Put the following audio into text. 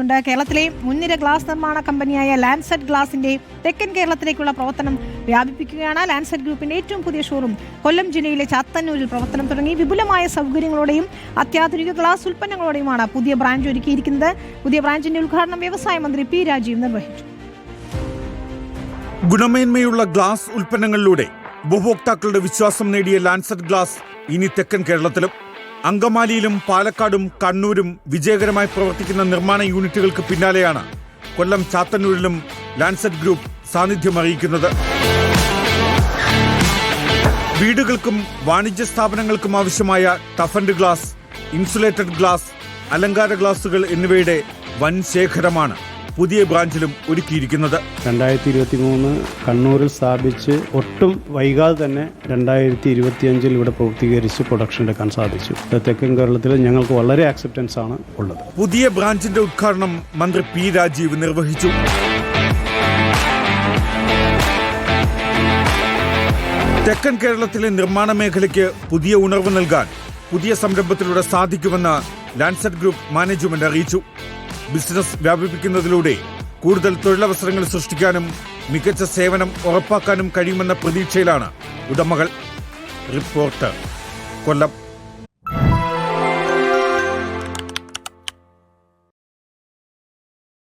ുണ്ട് കേരളത്തിലെ മുൻനിര ഗ്ലാസ് നിർമ്മാണ കമ്പനിയായ ലാൻസെറ്റ് ഗ്ലാസിന്റെ തെക്കൻ കേരളത്തിലേക്കുള്ള പ്രവർത്തനം വ്യാപിപ്പിക്കുകയാണ്. ലാൻസെറ്റ് ഗ്രൂപ്പിന്റെ ഏറ്റവും പുതിയ ഷോറൂം കൊല്ലം ജില്ലയിലെ ചാത്തന്നൂരിൽ പ്രവർത്തനം തുടങ്ങി. വിപുലമായ സൗകര്യങ്ങളോടെയും അത്യാധുനിക ഗ്ലാസ് ഉൽപ്പന്നങ്ങളോടെയുമാണ് പുതിയ ബ്രാഞ്ച് ഒരുക്കിയിരിക്കുന്നത്. പുതിയ ബ്രാഞ്ചിന്റെ ഉദ്ഘാടനം വ്യവസായ മന്ത്രി പി രാജീവ് നിർവഹിച്ചു. ഗുണമേന്മയുള്ള ഗ്ലാസ് ഉൽപ്പന്നങ്ങളിലൂടെ ഉപഭോക്താക്കളുടെ വിശ്വാസം നേടിയ ലാൻസെറ്റ് ഗ്ലാസ് ഇനി തെക്കൻ കേരളത്തിലും അങ്കമാലിയിലും പാലക്കാടും കണ്ണൂരും വിജയകരമായി പ്രവർത്തിക്കുന്ന നിർമ്മാണ യൂണിറ്റുകൾക്ക് പിന്നാലെയാണ് കൊല്ലം ചാത്തന്നൂരിലും ലാൻസെറ്റ് ഗ്രൂപ്പ് സാന്നിധ്യം അറിയിക്കുന്നത്. വീടുകൾക്കും വാണിജ്യ സ്ഥാപനങ്ങൾക്കും ആവശ്യമായ ടഫൻഡ് ഗ്ലാസ് ഇൻസുലേറ്റഡ് ഗ്ലാസ് അലങ്കാര ഗ്ലാസുകൾ എന്നിവയുടെ വൻ ശേഖരമാണ്. പുതിയ ബ്രാഞ്ചിലും ഒരുക്കിയിരിക്കുന്നത്. രണ്ടായിരത്തി ഇരുപത്തി മൂന്ന് കണ്ണൂരിൽ സ്ഥാപിച്ച് ഒട്ടും വൈകാതെ തന്നെ രണ്ടായിരത്തി ഇരുപത്തിയഞ്ചിൽ ഇവിടെ പൂർത്തീകരിച്ച് പ്രൊഡക്ഷൻ എടുക്കാൻ സാധിച്ചു. തെക്കൻ കേരളത്തിൽ ഞങ്ങൾക്ക് വളരെ ആക്സെപ്റ്റൻസ് ആണ് ഉള്ളത്. പുതിയ ബ്രാഞ്ചിന്റെ ഉദ്ഘാടനം മന്ത്രി പി രാജീവ് നിർവഹിച്ചു. തെക്കൻ കേരളത്തിലെ നിർമ്മാണ മേഖലയ്ക്ക് പുതിയ ഉണർവ് നൽകാൻ പുതിയ സംരംഭത്തിലൂടെ സാധിക്കുമെന്ന് ലാൻസെറ്റ് ഗ്രൂപ്പ് മാനേജ്മെന്റ് അറിയിച്ചു. ബിസിനസ് വ്യാപിപ്പിക്കുന്നതിലൂടെ കൂടുതൽ തൊഴിലവസരങ്ങൾ സൃഷ്ടിക്കാനും മികച്ച സേവനം ഉറപ്പാക്കാനും കഴിയുമെന്ന പ്രതീക്ഷയിലാണ് ഉടമകൾ. റിപ്പോർട്ട് കൊല്ലം.